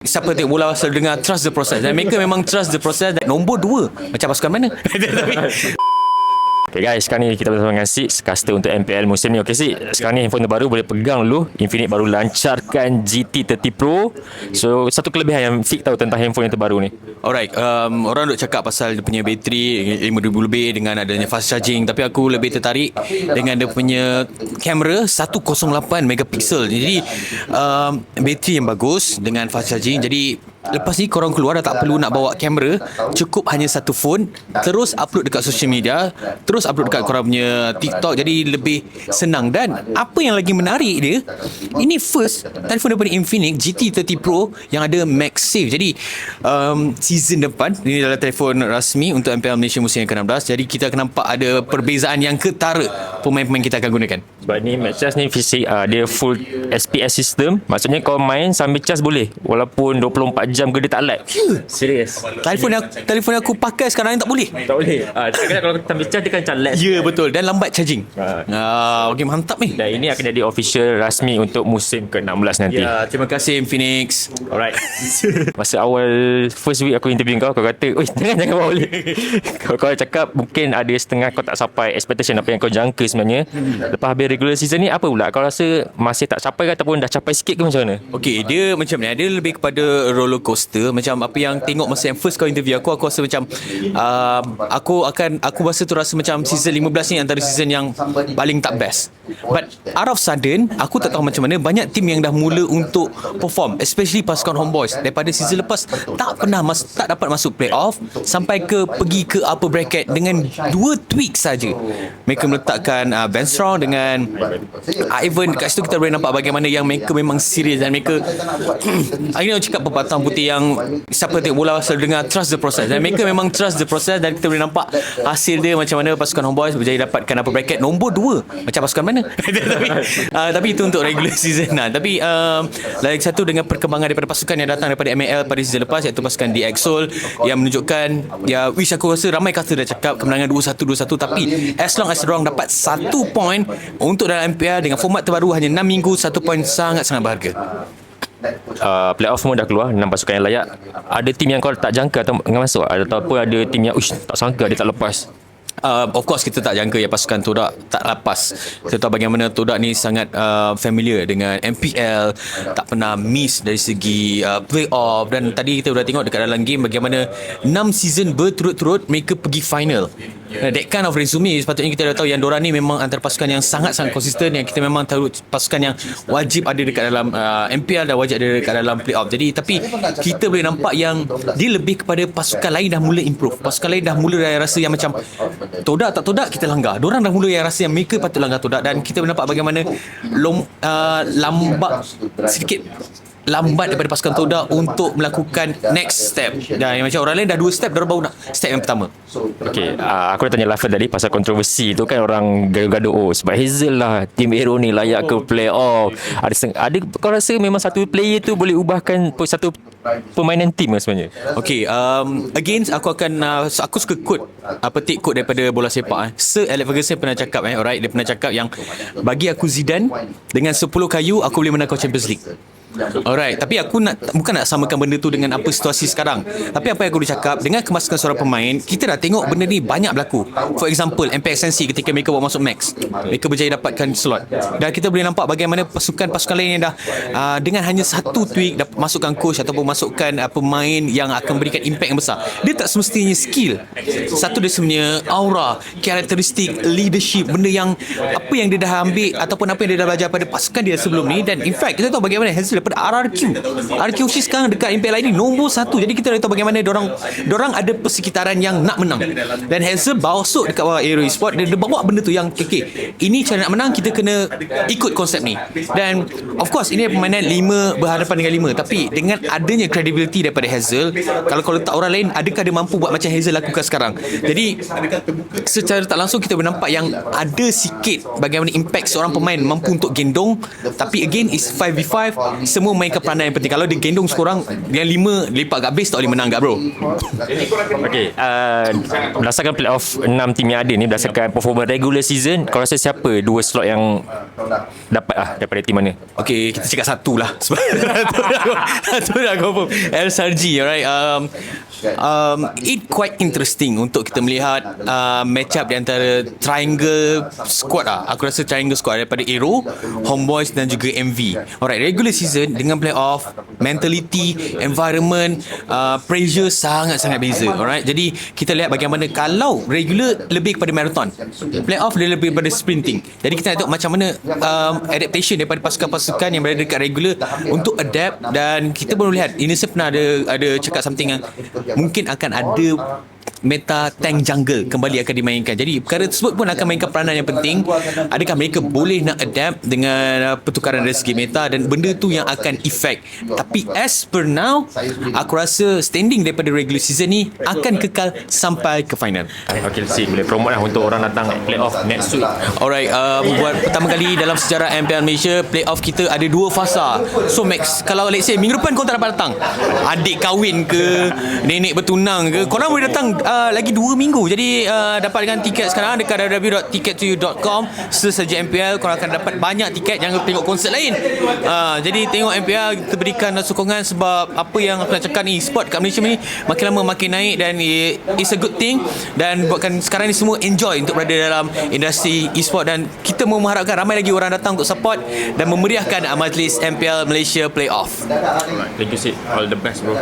Siapa tengok bola selalu dengar trust the process. Dan mereka memang trust the process. Dan nombor dua macam pasukan mana? Tapi- Okay guys, sekarang ni kita bersama dengan Six Caster untuk MPL musim ni. Okay Six, sekarang ni handphone terbaru boleh pegang dulu. Infinite baru lancarkan GT30 Pro. So, satu kelebihan yang Six tahu tentang handphone yang terbaru ni. Alright, um, orang duk cakap pasal dia punya bateri 5000 lebih dengan adanya fast charging. Tapi aku lebih tertarik dengan dia punya kamera 108 megapiksel. Jadi um, bateri yang bagus dengan fast charging. Jadi lepas ni korang keluar dah tak perlu nak bawa kamera, cukup hanya satu phone, terus upload dekat social media, terus upload dekat korang punya TikTok. Jadi lebih senang. Dan apa yang lagi menarik dia, ini first telefon daripada Infinix GT30 Pro yang ada MagSafe. Jadi um, season depan ini adalah telefon rasmi untuk MPL Malaysia musim yang ke-16 jadi kita akan nampak ada perbezaan yang ketara pemain-pemain kita akan gunakan. Sebab ni match ni fisik uh, Dia full SPS system. Maksudnya kau main sambil charge boleh. Walaupun 24 jam ke dia tak lag Serius. Telefon yang telefon yang aku pakai sekarang ni tak boleh. Tak boleh. Uh, Kadang kalau sambil charge dia kan macam lag ya betul. Dan lambat charging. Ah. ah okey mantap ni. Dan ini akan jadi official rasmi untuk musim ke-16 nanti. Ya terima kasih Infinix Alright. Masa awal First week aku interview kau Kau kata Oi jangan jangan bawa balik. Kau, kau cakap Mungkin ada setengah Kau tak sampai expectation Apa yang kau jangka sebenarnya. Lepas habis regular season ni Apa pula? Kau rasa Masih tak capai ke Ataupun dah capai sikit ke macam mana? Okey, dia macam ni. Dia lebih kepada roller coaster. Macam apa yang tengok masa yang first kau interview aku, aku rasa macam uh, aku akan aku rasa tu rasa macam season 15 ni antara season yang paling tak best. But out of sudden, aku tak tahu macam mana banyak tim yang dah mula untuk perform, especially pasukan Homeboys daripada season lepas tak pernah mas, tak dapat masuk playoff sampai ke pergi ke upper bracket dengan dua tweak saja. Mereka meletakkan uh, Ben Strong dengan Ivan kat situ kita boleh nampak bagaimana yang mereka memang serius dan mereka Akhirnya cakap pepatah putih yang siapa tengok bola selalu dengar trust the process. Dan mereka memang trust the process dan kita boleh nampak hasil dia macam mana pasukan Homeboys berjaya dapatkan apa bracket. Nombor 2 macam pasukan mana? Tapi, uh, tapi itu untuk regular season lah. Tapi um, lagi satu dengan perkembangan daripada pasukan yang datang daripada MAL pada season lepas iaitu pasukan DX Soul yang menunjukkan ya wish aku rasa ramai kata dah cakap kemenangan 2-1 2-1 tapi as long as orang dapat satu point untuk dalam MPL dengan format terbaru hanya 6 minggu satu point sangat-sangat berharga uh, Playoff semua dah keluar 6 pasukan yang layak Ada tim yang kau tak jangka Atau dengan masuk Ataupun ada tim yang Uish tak sangka dia tak lepas Uh, of course kita tak jangka ya pasukan Todak tak lepas. Kita tahu bagaimana Todak ni sangat uh, familiar dengan MPL, tak pernah miss dari segi uh, playoff dan tadi kita dah tengok dekat dalam game bagaimana 6 season berturut-turut mereka pergi final. Uh, that kind of resume sepatutnya kita dah tahu yang Dora ni memang antara pasukan yang sangat-sangat konsisten yang kita memang tahu pasukan yang wajib ada dekat dalam uh, MPL dan wajib ada dekat dalam playoff. Jadi tapi kita boleh nampak yang dia lebih kepada pasukan lain dah mula improve. Pasukan lain dah mula rasa yang macam Todak tak todak kita langgar. Diorang dah mula yang rasa yang mereka patut langgar todak dan kita nampak bagaimana lom, uh, lambat sedikit lambat daripada pasukan Todak untuk melakukan next step. Dan yang macam orang lain dah dua step, diorang baru nak step yang pertama. Okay uh, Aku dah tanya Lafaz tadi Pasal kontroversi tu kan Orang gaduh-gaduh Oh sebab Hazel lah Tim Aero ni layak ke playoff Ada ada Kau rasa memang satu player tu Boleh ubahkan Satu Permainan tim lah sebenarnya Okay, um, again aku akan uh, aku suka quote uh, petik quote daripada bola sepak eh. Sir Alex Ferguson pernah cakap eh, alright, dia pernah cakap yang bagi aku Zidane dengan 10 kayu aku boleh menang kau Champions League. Alright, tapi aku nak bukan nak samakan benda tu dengan apa situasi sekarang. Tapi apa yang aku dah cakap dengan kemasukan seorang pemain, kita dah tengok benda ni banyak berlaku. For example, MPX Sensi ketika mereka bawa masuk Max, mereka berjaya dapatkan slot. Dan kita boleh nampak bagaimana pasukan-pasukan lain yang dah uh, dengan hanya satu tweak dapat masukkan coach ataupun masukkan uh, pemain yang akan berikan impact yang besar. Dia tak semestinya skill. Satu dia sebenarnya aura, karakteristik, leadership, benda yang apa yang dia dah ambil ataupun apa yang dia dah belajar pada pasukan dia sebelum ni dan in fact kita tahu bagaimana Hazel daripada RRQ. RQC sekarang dekat MPL ini nombor satu. Jadi kita dah tahu bagaimana dorang dorang ada persekitaran yang nak menang. Dan Hazel masuk dekat bawah Aero Esport dia, dia bawa benda tu yang okay, ini cara nak menang kita kena ikut konsep ni. Dan of course ini permainan lima berhadapan dengan lima tapi dengan adanya credibility daripada Hazel kalau kau letak orang lain adakah dia mampu buat macam Hazel lakukan sekarang. Jadi secara tak langsung kita nampak yang ada sikit bagaimana impact seorang pemain mampu untuk gendong tapi again is 5v5 semua mainkan peranan yang penting. Kalau dia gendong seorang yang lima lepak kat base tak boleh menang kat bro. Okay, uh, berdasarkan playoff 6 tim yang ada ni berdasarkan performa regular season, kau rasa siapa dua slot yang dapat ah daripada tim mana? Okay, kita cakap satu lah. Sebab dah, satu dah confirm. LSRG, alright um, um, It quite interesting untuk kita melihat uh, match up di antara triangle squad lah. Aku rasa triangle squad daripada Aero, Homeboys dan juga MV Alright, regular season dengan playoff Mentality, environment, uh, pressure sangat-sangat beza Alright, jadi kita lihat bagaimana kalau regular lebih kepada marathon Playoff dia lebih kepada sprinting. Jadi kita nak tengok macam mana um, adaptation daripada pasukan-pasukan yang berada dekat regular untuk adapt dan kita baru lihat Indonesia pernah ada ada cakap something yang mungkin akan ada meta tank jungle kembali akan dimainkan. Jadi perkara tersebut pun akan mainkan peranan yang penting. Adakah mereka boleh nak adapt dengan uh, pertukaran dari segi meta dan benda tu yang akan effect. Tapi as per now, aku rasa standing daripada regular season ni akan kekal sampai ke final. Okay, let's see. Boleh promote lah untuk orang datang playoff next week. Alright, um, buat pertama kali dalam sejarah MPL Malaysia, playoff kita ada dua fasa. So Max, kalau let's say minggu depan kau tak dapat datang, adik kahwin ke, nenek bertunang ke, korang boleh datang uh, lagi dua minggu. Jadi uh, dapatkan tiket sekarang dekat www.tickettoyou.com sesaja MPL, korang akan dapat banyak tiket, jangan tengok konsert lain. Uh, jadi tengok MPL, kita berikan sokongan sebab apa yang aku nak cakap ni, e-sport kat Malaysia ni makin lama makin naik dan it's a good thing dan buatkan sekarang ni semua enjoy untuk berada dalam industri e-sport dan kita mengharapkan ramai lagi orang datang untuk support dan memeriahkan majlis MPL Malaysia Playoff. Thank you, Sid. All the best, bro.